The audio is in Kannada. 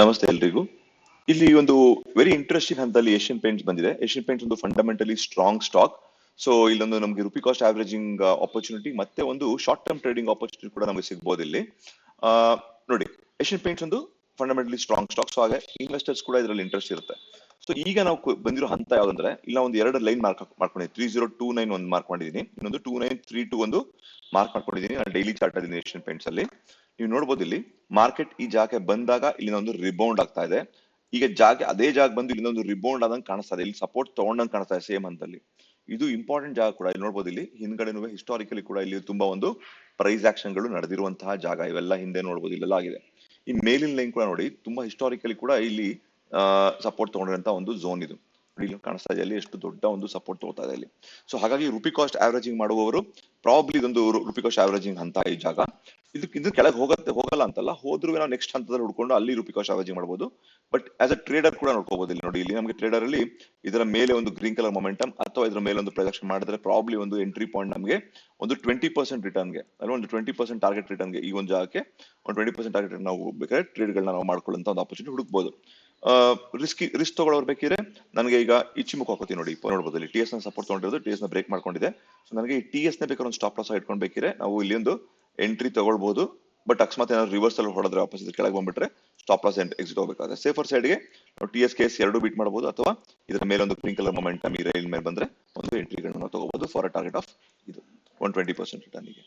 ನಮಸ್ತೆ ಎಲ್ರಿಗೂ. ಇಲ್ಲಿ ಒಂದು ವೆರಿ ಇಂಟ್ರೆಸ್ಟಿಂಗ್ ಹಂತದಲ್ಲಿ ಏಷ್ಯನ್ ಪೇಂಟ್ಸ್ ಬಂದಿದೆ. ಏಷ್ಯನ್ ಪೇಂಟ್ಸ್ ಒಂದು ಫಂಡಮೆಂಟಲಿ ಸ್ಟ್ರಾಂಗ್ ಸ್ಟಾಕ್ ಸೊ ಇಲ್ಲೊಂದು ನಮಗೆ ರುಪಿ ಕಾಸ್ಟ್ ಆವರೇಜಿಂಗ್ ಆಪರ್ಚುನಿಟಿ ಮತ್ತೆ ಒಂದು ಶಾರ್ಟ್ ಟರ್ಮ್ ಟ್ರೇಡಿಂಗ್ ಆಪರ್ಚುನಿಟಿ ಕೂಡ ನಮಗೆ ಸಿಗ್ಬೋದು ಇಲ್ಲಿ. ನೋಡಿ ಏಷ್ಯನ್ ಪೇಂಟ್ಸ್ ಒಂದು ಫಂಡಮೆಂಟಲಿ ಸ್ಟ್ರಾಂಗ್ ಸ್ಟಾಕ್ ಸೊ ಹಾಗೆ ಇನ್ವೆಸ್ಟರ್ಸ್ ಕೂಡ ಇದರಲ್ಲಿ ಇಂಟ್ರೆಸ್ಟ್ ಇರುತ್ತೆ. ಸೊ ಈಗ ನಾವು ಬಂದಿರೋ ಹಂತ ಯಾವ್ದಂದ್ರೆ, ಇಲ್ಲ ಒಂದು ಎರಡು ಲೈನ್ ಮಾರ್ಕ್ ಮಾಡ್ಕೊಂಡಿದ್ದೀನಿ ತ್ರೀ ಜೀರೋ ಟೂ ನೈನ್ ಒಂದು ಮಾರ್ಕ್ ಮಾಡಿದೀನಿ. ಇನ್ನೊಂದು ಟೂ ನೈನ್ ತ್ರೀ ಟೂ ಒಂದು ಮಾರ್ಕ್ ಮಾಡ್ಕೊಂಡಿದ್ದೀನಿ ನಾನು ಡೈಲಿ ಚಾರ್ಟ್ ಅಲ್ಲಿ ಏಷ್ಯನ್ ಪೇಂಟ್ಸ್ ಅಲ್ಲಿ. ನೀವು ನೋಡ್ಬೋದು ಇಲ್ಲಿ ಮಾರ್ಕೆಟ್ ಈ ಜಾಗಕ್ಕೆ ಬಂದಾಗ ಇಲ್ಲಿ ಒಂದು ರಿಬೌಂಡ್ ಆಗ್ತಾ ಇದೆ. ಈಗ ಜಾಗ, ಅದೇ ಜಾಗ ಬಂದು ಇಲ್ಲಿ ಒಂದು ರಿಬೌಂಡ್ ಆದಂಗೆ ಕಾಣಿಸ್ತಾ ಇದೆ. ಇಲ್ಲಿ ಸಪೋರ್ಟ್ ತಗೊಂಡಂಗೆ ಕಾಣಿಸ್ತಾ ಇದೆ ಸೇಮ್ ಅಂತಲ್ಲಿ ಇದು ಇಂಪಾರ್ಟೆಂಟ್ ಜಾಗ ಕೂಡ. ಇಲ್ಲಿ ನೋಡ್ಬೋದು ಇಲ್ಲಿ, ಹಿಂದ್ಗಡೆನೂ ಹಿಸ್ಟಾರಿಕಲಿ ಕೂಡ ಇಲ್ಲಿ ತುಂಬಾ ಒಂದು ಪ್ರೈಸ್ ಆಕ್ಷನ್ಗಳು ನಡೆದಿರುವಂತಹ ಜಾಗ. ಇವೆಲ್ಲ ಹಿಂದೆ ನೋಡ್ಬೋದು ಇಲ್ಲೆಲ್ಲ ಆಗಿದೆ. ಈ ಮೇಲಿನ ಲೈನ್ ಕೂಡ ನೋಡಿ, ತುಂಬಾ ಹಿಸ್ಟಾರಿಕಲಿ ಕೂಡ ಇಲ್ಲಿ ಸಪೋರ್ಟ್ ತಗೊಂಡಿರುವಂತಹ ಒಂದು ಝೋನ್ ಇದು. ಇಲ್ಲಿ ಕಾಣಿಸ್ತಾ ಇದೆ ಅಲ್ಲಿ ಎಷ್ಟು ದೊಡ್ಡ ಒಂದು ಸಪೋರ್ಟ್ ತಗೋತಾ ಇದೆ ಅಲ್ಲಿ. ಸೊ ಹಾಗಾಗಿ ರುಪಿ ಕಾಸ್ಟ್ ಆವರೇಜಿಂಗ್ ಮಾಡುವವರು ಪ್ರಾಬ್ಲಿ ಇದೊಂದು ರುಪಿ ಕಾಸ್ಟ್ ಆವರೇಜಿಂಗ್ ಅಂತ ಈ ಜಾಗ. ಇದಕ್ಕೆ ಇದು ಕೆಳಗೆ ಹೋಗತ್ತೆ, ಹೋಗಲ್ಲ ಅಂತಲ್ಲ ಹೋದ್ರು ನಾವು ನೆಕ್ಸ್ಟ್ ಹಂತದಲ್ಲಿ ಹುಡ್ಕೊಂಡು ಅಲ್ಲಿ ರುಪಿ ಕಾಸ್ಟ್ ಆವರೇಜಿಂಗ್ ಮಾಡಬಹುದು ಬಟ್ ಆಸ್ ಅ ಟ್ರೇಡರ್ ಕೂಡ ನೋಡ್ಕೋಬಹುದು ಇಲ್ಲಿ ನೋಡಿ. ಇಲ್ಲಿ ನಮಗೆ ಟ್ರೇಡರ್ ಅಲ್ಲಿ ಇದರ ಮೇಲೆ ಒಂದು ಗ್ರೀನ್ ಕಲರ್ ಮೊಮೆಂಟಮ್ ಅಥವಾ ಇದರ ಮೇಲೆ ಒಂದು ಪ್ರೊಜೆಕ್ಷನ್ ಮಾಡಿದ್ರೆ ಪ್ರಾಬ್ಲಿ ಒಂದು ಎಂಟ್ರಿ ಪಾಯಿಂಟ್ ನಮಗೆ ಒಂದು ಟ್ವೆಂಟಿ ಪರ್ಸೆಂಟ್ ರಿಟರ್ನ್ಗೆ ಅಂದ್ರೆ ಒಂದು ಟ್ವೆಂಟಿ ಪರ್ಸೆಂಟ್ ಟಾರ್ಗೆಟ್ ರಿಟರ್ನ್ಗೆ ಈ ಒಂದು ಜಾಗಕ್ಕೆ ಒಂದು ಟ್ವೆಂಟಿ ಪರ್ಸೆಂಟ್ ಟಾರ್ಗೆಟ್ ನಾವು ಬೇಕಾದ್ರೆ ಟ್ರೇಡ್ಗಳನ್ನ ನಾವು ಮಾಡ್ಕೊಳ್ಳುವಂತ ಒಂದು ಆಪರ್ಚುನಿಟಿ ಹುಡುಕ್ಬೋದು. ರಿಸ್ಕ್ ರಿಸ್ಕ್ ತಗೊಳ್ಳೋರ್ ಬೇಕಿದ್ರೆ ನನಗೆ ಈಗ ಇಚ್ಚಿಮುಖ ಹಾಕೋತೀನಿ ನೋಡಿ. ನೋಡ್ಬೋದು ಟಿ ಎಸ್ನ ಸಪೋರ್ಟ್ ತಗೊಂಡಿರೋದು ಟಿ ಎಸ್ನ ಬ್ರೇಕ್ ಮಾಡ್ಕೊಂಡಿದೆ. ಸೊ ನನಗೆ ಈ ಟಿ ಎಸ್ನ ಬೇಕಾದ್ರೆ ಒಂದು ಸ್ಟಾಪ್ ಲಾಸ್ ಇಟ್ಕೊಂಡು ಬೇಕಿದ್ರೆ ನಾವು ಇಲ್ಲಿ ಒಂದು ಎಂಟ್ರಿ ತಗೊಳ್ಬಹುದು ಬಟ್ ಅಕಸ್ಮಾತ್ ಏನಾದ್ರು ರಿವರ್ಸ್ ಅಲ್ಲಿ ಹೊಡೆದ್ರೆ ವಾಪಸ್ ಇದ್ರ ಕೆಳಗೆ ಬಂದ್ಬಿಟ್ರೆ ಸ್ಟಾಪ್ ಲಾಸ್ ಎಕ್ಸಿಟ್ ಹೋಗಬೇಕಾದ್ರೆ ಸೇಫರ್ ಸೈಡ್ಗೆ ಟಿ ಎಸ್ ಕೇಸ್ ಎರಡು ಬೀಟ್ ಮಾಡಬಹುದು ಅಥವಾ ಇದರ ಮೇಲೆ ಒಂದು ಗ್ರೀನ್ ಕಲರ್ ಮೊಮೆಂಟಮ್ ಈ ರೈಲ್ ಮೇಲೆ ಬಂದ್ರೆ ಒಂದು ಎಂಟ್ರಿಗಳನ್ನ ತಗೋಬಹುದು ಫಾರ್ ಅ ಟಾರ್ಗೆಟ್ ಆಫ್ ಇದು ಒನ್ ಟ್ವೆಂಟಿ ಪರ್ಸೆಂಟ್ ರಿಟರ್ನಿಗೆ